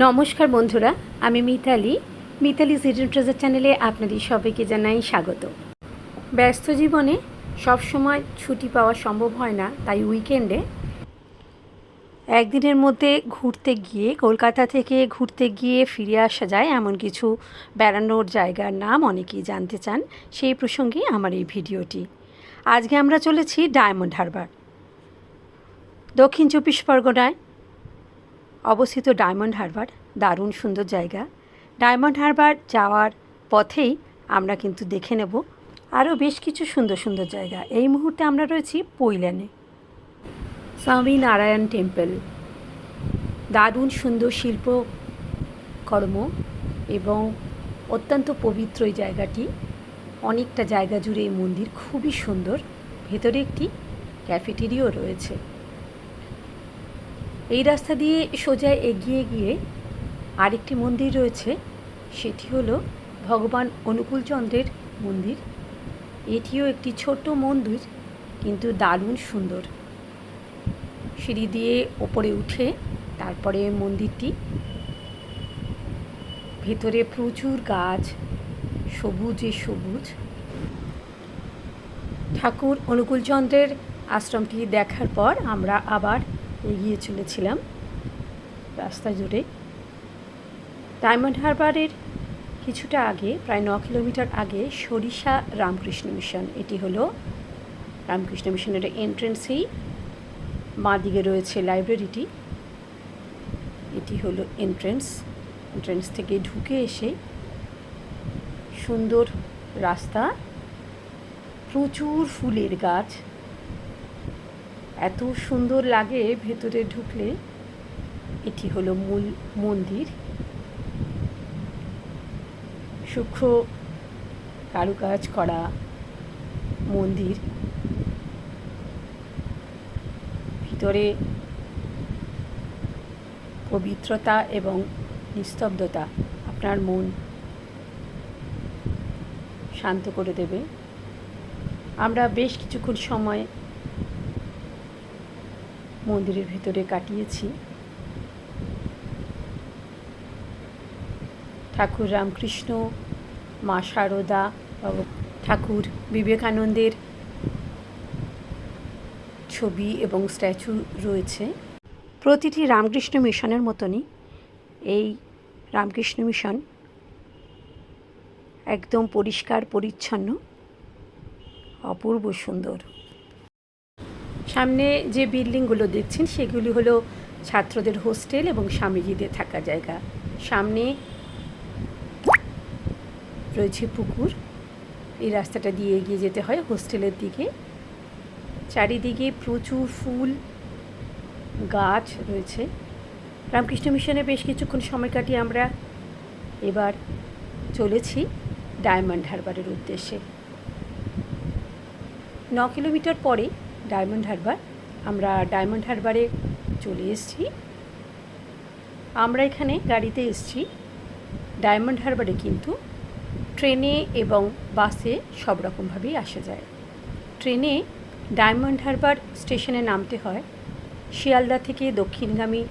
নমস্কার বন্ধুরা, আমি মিতালি। মিতালি সিজন ট্রেজার চ্যানেলে আপনাদের সবাইকে জানাই স্বাগত। ব্যস্ত জীবনে সব সময় ছুটি পাওয়া সম্ভব হয় না, তাই উইকেন্ডে একদিনের মধ্যে ঘুরতে গিয়ে, কলকাতা থেকে ঘুরতে গিয়ে ফিরে আসা যায় এমন কিছু বেড়ানোর জায়গার নাম অনেকেই জানতে চান, সেই প্রসঙ্গে আমার এই ভিডিওটি। আজকে আমরা চলেছি ডায়মন্ড হারবার। দক্ষিণ চব্বিশ পরগনায় অবস্থিত ডায়মন্ড হারবার, দারুণ সুন্দর জায়গা। ডায়মন্ড হারবার যাওয়ার পথেই আমরা কিন্তু দেখে নেব আরও বেশ কিছু সুন্দর সুন্দর জায়গা। এই মুহূর্তে আমরা রয়েছি পৈলানে। স্বামী নারায়ণ টেম্পল। দারুণ সুন্দর শিল্পকর্ম এবং অত্যন্ত পবিত্র এই জায়গাটি। অনেকটা জায়গা জুড়ে এই মন্দির খুবই সুন্দর। ভেতরে একটি ক্যাফেটেরিও রয়েছে। এই রাস্তা দিয়ে সোজা এগিয়ে গিয়ে আরেকটি মন্দির রয়েছে। সেটি হলো ভগবান অনুকূলচন্দ্রের মন্দির। এটিও একটি ছোট্ট মন্দির, কিন্তু দারুণ সুন্দর। সিঁড়ি দিয়ে ওপরে উঠে তারপরে মন্দিরটি। ভেতরে প্রচুর গাছ, সবুজে সবুজ। ঠাকুর অনুকূলচন্দ্রের আশ্রমটি দেখার পর আমরা আবার এগিয়ে চলেছিলাম রাস্তা জুড়ে। ডায়মন্ড হারবারের কিছুটা আগে, প্রায় ন কিলোমিটার আগে সরিষা রামকৃষ্ণ মিশন, এটি হলো রামকৃষ্ণ মিশনের এন্ট্রেন্সেই মা দিকে রয়েছে লাইব্রেরিটি। এটি হলো এন্ট্রেন্স। এন্ট্রেন্স থেকে ঢুকে এসে সুন্দর রাস্তা, প্রচুর ফুলের গাছ এত সুন্দর লাগে ভেতরে ঢুকলে। এটি হলো মূল মন্দির। সূক্ষ্ম কারুকাজ করা মন্দির। ভিতরে পবিত্রতা এবং নিস্তব্ধতা আপনার মন শান্ত করে দেবে। আমরা বেশ কিছুক্ষণ সময় মন্দিরের ভিতরে কাটিয়েছি। ঠাকুর রামকৃষ্ণ, মা শারদা ঠাকুর বিবেকানন্দের ছবি এবং স্ট্যাচু রয়েছে। প্রতিটি রামকৃষ্ণ মিশনের মতনই এই রামকৃষ্ণ মিশন একদম পরিষ্কার, পরিচ্ছন্ন, অপূর্ব সুন্দর। সামনে যে বিল্ডিংগুলো দেখছেন, সেগুলি হলো ছাত্রদের হোস্টেল এবং স্বামীজিদের থাকা জায়গা। সামনে রয়েছে পুকুর। এই রাস্তাটা দিয়ে এগিয়ে যেতে হয় হোস্টেলের দিকে। চারিদিকে প্রচুর ফুল, গাছ রয়েছে। রামকৃষ্ণ মিশনে বেশ কিছুক্ষণ সময় কাটিয়ে আমরা এবার চলেছি ডায়মন্ড হারবারের উদ্দেশ্যে। ন কিলোমিটার পরে ডায়মন্ড হারবার। আমরা ডায়মন্ড হারবারে চলে এসেছি। আমরা এখানে গাড়িতে এসেছি। ডায়মন্ড হারবারে কিন্তু ট্রেনে এবং বাসে সব রকমভাবেই আসা যায়। ট্রেনে ডায়মন্ড হারবার স্টেশনে নামতে হয়। শিয়ালদা থেকে দক্ষিণগামী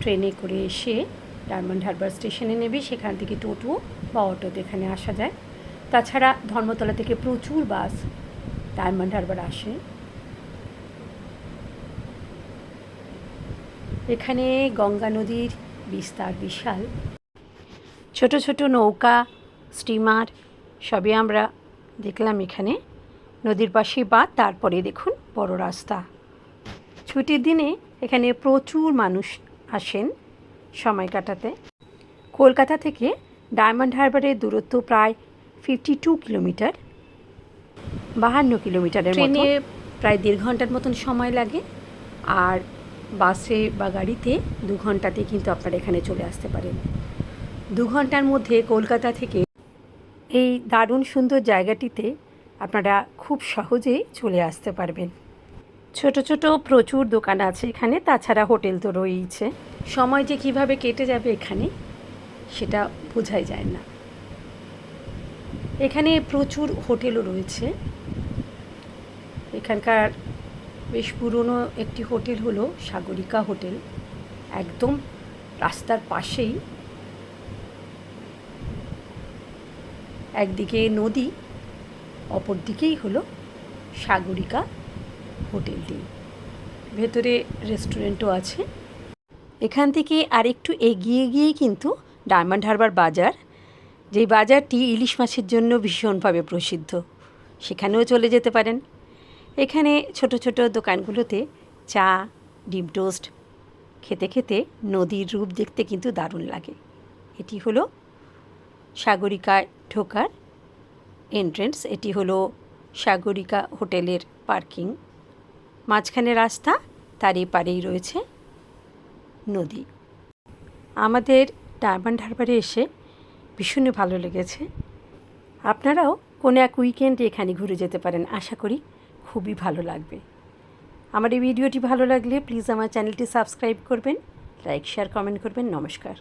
ট্রেনে করে এসে ডায়মন্ড হারবার স্টেশনে নেবে। সেখান থেকে টোটো বা অটোতে এখানে আসা যায়। তাছাড়া ধর্মতলা থেকে প্রচুর বাস ডায়মন্ড হারবার আসে। এখানে গঙ্গা নদীর বিস্তার বিশাল। ছোট ছোট নৌকা, স্টিমার, সবই আমরা দেখলাম এখানে। নদীর পাশে বাদ তারপরে দেখুন বড় রাস্তা। ছুটির দিনে এখানে প্রচুর মানুষ আসেন সময় কাটাতে। কলকাতা থেকে ডায়মন্ড হারবারের দূরত্ব প্রায় ফিফটি টু কিলোমিটার, বাহান্ন কিলোমিটারের ট্রেনে প্রায় দেড় ঘণ্টার মতন সময় লাগে। আর বাসে বা গাড়িতে দু ঘন্টাতে কিন্তু আপনারা এখানে চলে আসতে পারেন। দু ঘণ্টার মধ্যে কলকাতা থেকে এই দারুণ সুন্দর জায়গাটিতে আপনারা খুব সহজেই চলে আসতে পারবেন। ছোট ছোট প্রচুর দোকান আছে এখানে, তাছাড়া হোটেল তো রয়েইছে। সময় যে কীভাবে কেটে যাবে এখানে, সেটা বোঝাই যায় না। এখানে প্রচুর হোটেলও রয়েছে। এখানকার বেশ পুরনো একটি হোটেল হলো সাগরিকা হোটেল। একদম রাস্তার পাশেই। একদিকে নদী, অপর দিকেই হলো সাগরিকা হোটেলটি। ভেতরে রেস্টুরেন্টও আছে। এখান থেকে আরেকটু এগিয়ে গিয়েই কিন্তু ডায়মন্ড হারবার বাজার, যেই বাজারটি ইলিশ মাছের জন্য ভীষণভাবে প্রসিদ্ধ। সেখানেও চলে যেতে পারেন। এখানে ছোট ছোট দোকানগুলোতে চা ডিম টোস্ট, খেতে খেতে নদীর রূপ দেখতে কিন্তু দারুণ লাগে। এটি হলো সাগরিকায় ঢোকার এন্ট্রেন্স এটি হলো সাগরিকা হোটেলের পার্কিং মাঝখানে রাস্তা, তার এপারেই রয়েছে নদী। আমাদের ডায়মন্ড হারবারে এসে ভীষণই ভালো লেগেছে। আপনারাও কোনো এক উইকেন্ডে এখানে ঘুরে যেতে পারেন, আশা করি। খুবই ভালো লাগবে। আমার এই ভিডিওটি ভালো লাগলে প্লিজ আমার চ্যানেলটি সাবস্ক্রাইব করবেন লাইক শেয়ার কমেন্ট করবেন, নমস্কার।